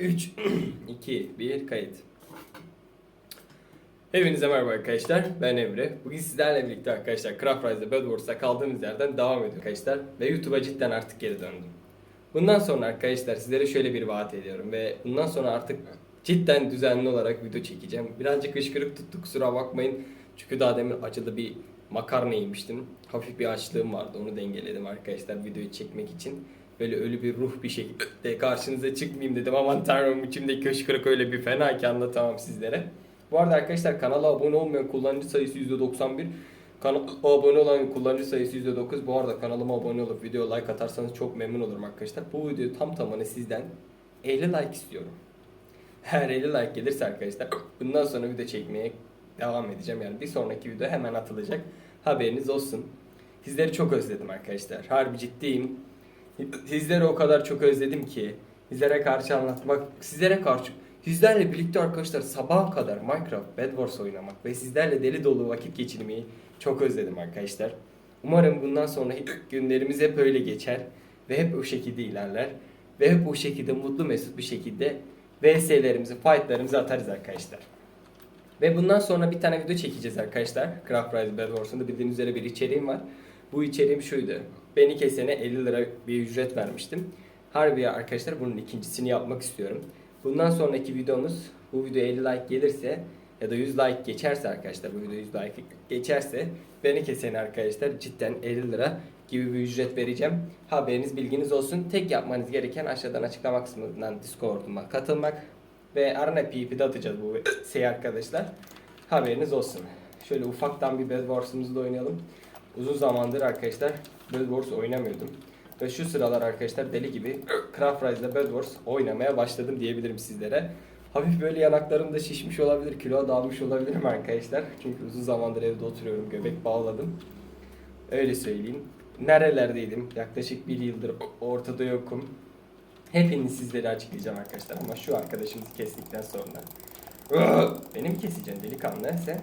3, 2, 1 kayıt. Hepinize merhaba arkadaşlar. Ben Emre. Bugün sizlerle birlikte arkadaşlar Craft Rise'da Bed Wars'a kaldığımız yerden devam ediyor arkadaşlar. Ve YouTube'a cidden artık geri döndüm. Bundan sonra arkadaşlar sizlere şöyle bir vaat ediyorum. Ve bundan sonra artık cidden düzenli olarak video çekeceğim. Birazcık hışkırık tuttu kusura bakmayın. Çünkü daha demin acılı bir makarna yemiştim. Hafif bir açlığım vardı. Onu dengeledim arkadaşlar videoyu çekmek için. Böyle ölü bir ruh bir şekilde karşınıza çıkmayayım dedim. Aman tanrım içimdeki hışkırık öyle bir fena ki anlatamam sizlere. Bu arada arkadaşlar kanala abone olmayan kullanıcı sayısı %91. Kanala abone olan kullanıcı sayısı %9. Bu arada kanalıma abone olup video like atarsanız çok memnun olurum arkadaşlar. Bu video tam tamına sizden 50 like istiyorum. Her 50 like gelirse arkadaşlar bundan sonra video çekmeye devam edeceğim. Yani bir sonraki video hemen atılacak. Haberiniz olsun. Sizleri çok özledim arkadaşlar. Harbi ciddiyim. Sizleri o kadar çok özledim ki sizlere karşı anlatmak, sizlere karşı sizlerle birlikte arkadaşlar sabaha kadar Minecraft Bed Wars oynamak ve sizlerle deli dolu vakit geçirmeyi çok özledim arkadaşlar. Umarım bundan sonra günlerimiz hep öyle geçer ve hep o şekilde ilerler ve hep o şekilde mutlu mesut bir şekilde VS'lerimizi, fightlarımızı atarız arkadaşlar. Ve bundan sonra bir tane video çekeceğiz arkadaşlar. Craft Rise Bed Wars'unda bildiğiniz üzere bir içeriğim var. Bu içeriğim şuydu. Beni kesene 50 lira bir ücret vermiştim. Harbi arkadaşlar bunun ikincisini yapmak istiyorum. Bundan sonraki videomuz bu video 50 like gelirse ya da 100 like geçerse arkadaşlar bu video 100 like geçerse beni kesene arkadaşlar cidden 50 lira gibi bir ücret vereceğim. Haberiniz bilginiz olsun. Tek yapmanız gereken aşağıdan açıklama kısmından Discord'uma katılmak ve Arena PvP'de atacağız bu şey arkadaşlar. Haberiniz olsun. Şöyle ufaktan bir Bed Wars'ımızı da oynayalım. Uzun zamandır arkadaşlar Bed Wars oynamıyordum. Ve şu sıralar arkadaşlar deli gibi Craft Rise'da Bed Wars oynamaya başladım diyebilirim sizlere. Hafif böyle yanaklarım da şişmiş olabilir, kilo dağılmış olabilirim arkadaşlar. Çünkü uzun zamandır evde oturuyorum, göbek bağladım. Öyle söyleyeyim. Nerelerdeydim? Yaklaşık bir yıldır ortada yokum. Hepiniz sizlere açıklayacağım arkadaşlar ama şu arkadaşımızı kestikten sonra. Benim keseceksin delikanlı sen.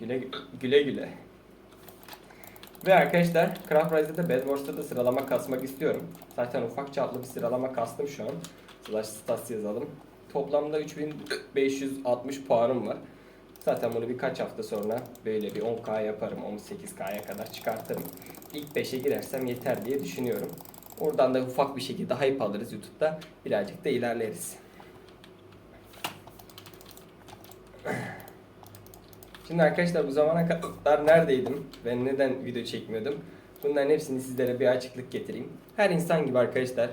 Güle güle güle. Ve arkadaşlar Craft Rise'da da Bed Wars'ta da sıralama kasmak istiyorum. Zaten ufak çaplı bir sıralama kastım şu an. Slash stats yazalım. Toplamda 3560 puanım var. Zaten bunu birkaç hafta sonra böyle bir 10k yaparım. 18k'ya kadar çıkartırım. İlk 5'e girersem yeter diye düşünüyorum. Oradan da ufak bir şekilde hype alırız YouTube'da. Birazcık da ilerleriz. Şimdi arkadaşlar bu zamana kadar neredeydim ve neden video çekmiyordum? Bunların hepsini sizlere bir açıklık getireyim. Her insan gibi arkadaşlar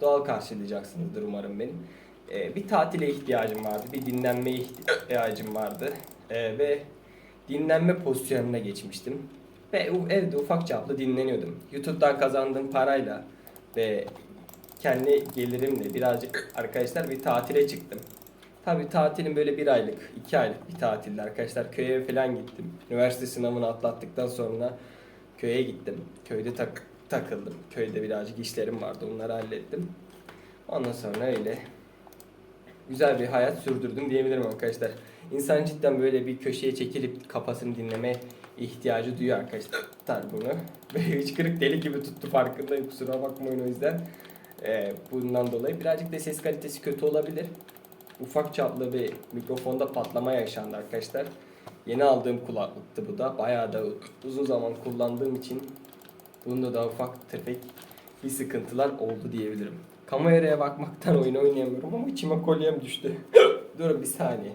doğal karşılayacaksınızdır umarım benim. Ee, bir tatile ihtiyacım vardı, bir dinlenmeye ihtiyacım vardı Ee, ve dinlenme pozisyonuna geçmiştim. Ve evde ufak çaplı dinleniyordum. YouTube'dan kazandığım parayla ve kendi gelirimle birazcık arkadaşlar bir tatile çıktım. Tabi tatilim böyle bir aylık, iki aylık bir tatildi arkadaşlar. Köye falan gittim. Üniversite sınavını atlattıktan sonra köye gittim. Köyde tak takıldım. Köyde birazcık işlerim vardı. Onları hallettim. Ondan sonra öyle güzel bir hayat sürdürdüm diyebilirim arkadaşlar. İnsan cidden böyle bir köşeye çekilip kafasını dinleme ihtiyacı duyuyor arkadaşlar bunu. Ve hıçkırık deli gibi tuttu farkındayım kusura bakmayın o yüzden. Ee, bundan dolayı birazcık da ses kalitesi kötü olabilir. Ufak çaplı bir mikrofonda patlama yaşandı arkadaşlar. Yeni aldığım kulaklıktı bu da. Bayağı da uzun zaman kullandığım için bunda da ufak tefek bir sıkıntılar oldu diyebilirim. Kameraya bakmaktan oyun oynayamıyorum ama içime kolyem düştü. Durun bir saniye.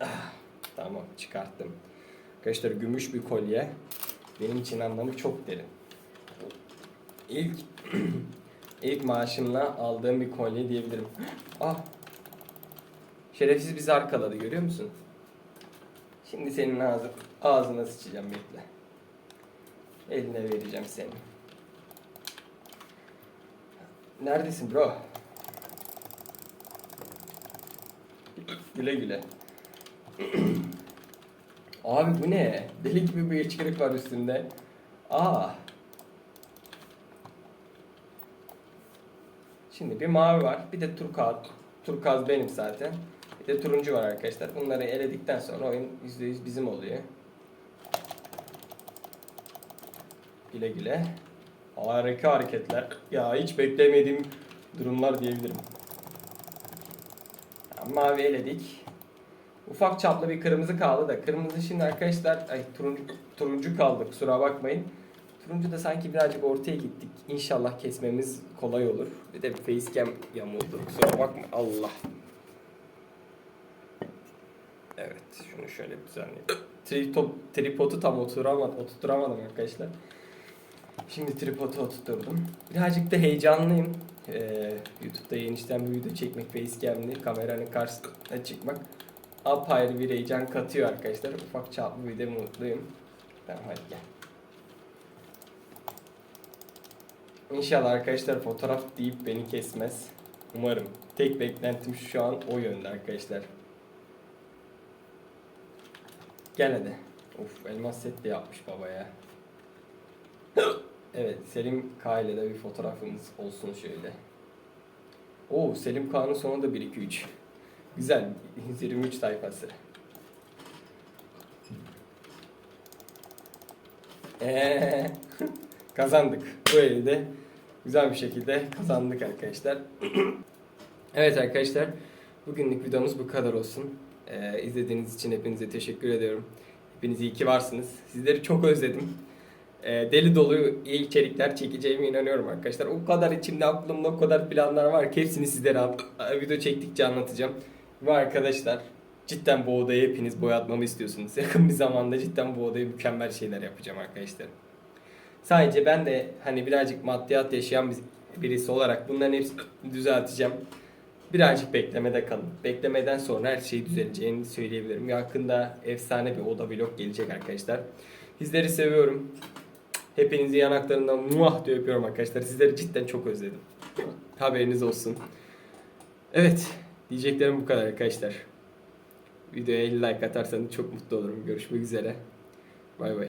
Ah, tamam çıkarttım. Arkadaşlar gümüş bir kolye. Benim için anlamı çok derin. İlk ilk maaşımla aldığım bir kolye diyebilirim. Ah. Şerefsiz bizi arkaladı görüyor musun? Şimdi senin ağzı, ağzına sıçacağım bekle. Eline vereceğim seni. Neredesin bro? Güle güle. Abi bu ne? Deli gibi bir hıçkırık var üstünde. Aa. Şimdi bir mavi var. Bir de turkuaz. Turkuaz benim zaten. Bir de turuncu var arkadaşlar. Bunları eledikten sonra oyun %100 bizim oluyor. Güle güle. Harika hareketler. Ya hiç beklemediğim durumlar diyebilirim. Mavi eledik. Ufak çaplı bir kırmızı kaldı da kırmızı şimdi arkadaşlar ay turuncu, turuncu kaldı kusura bakmayın. Turuncu da sanki birazcık ortaya gittik. İnşallah kesmemiz kolay olur. Bir de facecam yamuldu. Kusura bakma. Allah. Evet. Şunu şöyle düzenleyelim. Tripod, tripodu tam oturamadım, oturtturamadım arkadaşlar. Şimdi tripodu oturtturdum. Birazcık da heyecanlıyım. Ee, YouTube'da yenişten bir video çekmek, facecam'li kameranın karşısına çıkmak apayrı bir heyecan katıyor arkadaşlar. Ufak çaplı bir de mutluyum. Tamam hadi gel. İnşallah arkadaşlar fotoğraf deyip beni kesmez. Umarım. Tek beklentim şu an o yönde arkadaşlar. Gel hadi. Of elmas set de yapmış baba ya. evet Selim K ile de bir fotoğrafımız olsun şöyle. Oo Selim K'nın sonu da 1 2 3. Güzel. 123 sayfası. Eee kazandık. Bu eli de güzel bir şekilde kazandık arkadaşlar. evet arkadaşlar. Bugünlük videomuz bu kadar olsun. Ee, izlediğiniz için hepinize teşekkür ediyorum. Hepiniz iyi ki varsınız. Sizleri çok özledim. Ee, deli dolu iyi içerikler çekeceğime inanıyorum arkadaşlar. O kadar içimde aklımda o kadar planlar var ki hepsini sizlere video çektikçe anlatacağım. Ve arkadaşlar cidden bu odayı hepiniz boyatmamı istiyorsunuz. Yakın bir zamanda cidden bu odayı mükemmel şeyler yapacağım arkadaşlar. Sadece ben de hani birazcık maddiyat yaşayan bir- birisi olarak bunların hepsini düzelteceğim. Birazcık beklemede kalın. Beklemeden sonra her şey düzeleceğini söyleyebilirim. Yakında efsane bir oda vlog gelecek arkadaşlar. Sizleri seviyorum. Hepinizi yanaklarından muah diye öpüyorum arkadaşlar. Sizleri cidden çok özledim. Haberiniz olsun. Evet. Diyeceklerim bu kadar arkadaşlar. Videoya 50 like atarsanız çok mutlu olurum. Görüşmek üzere. Bay bay.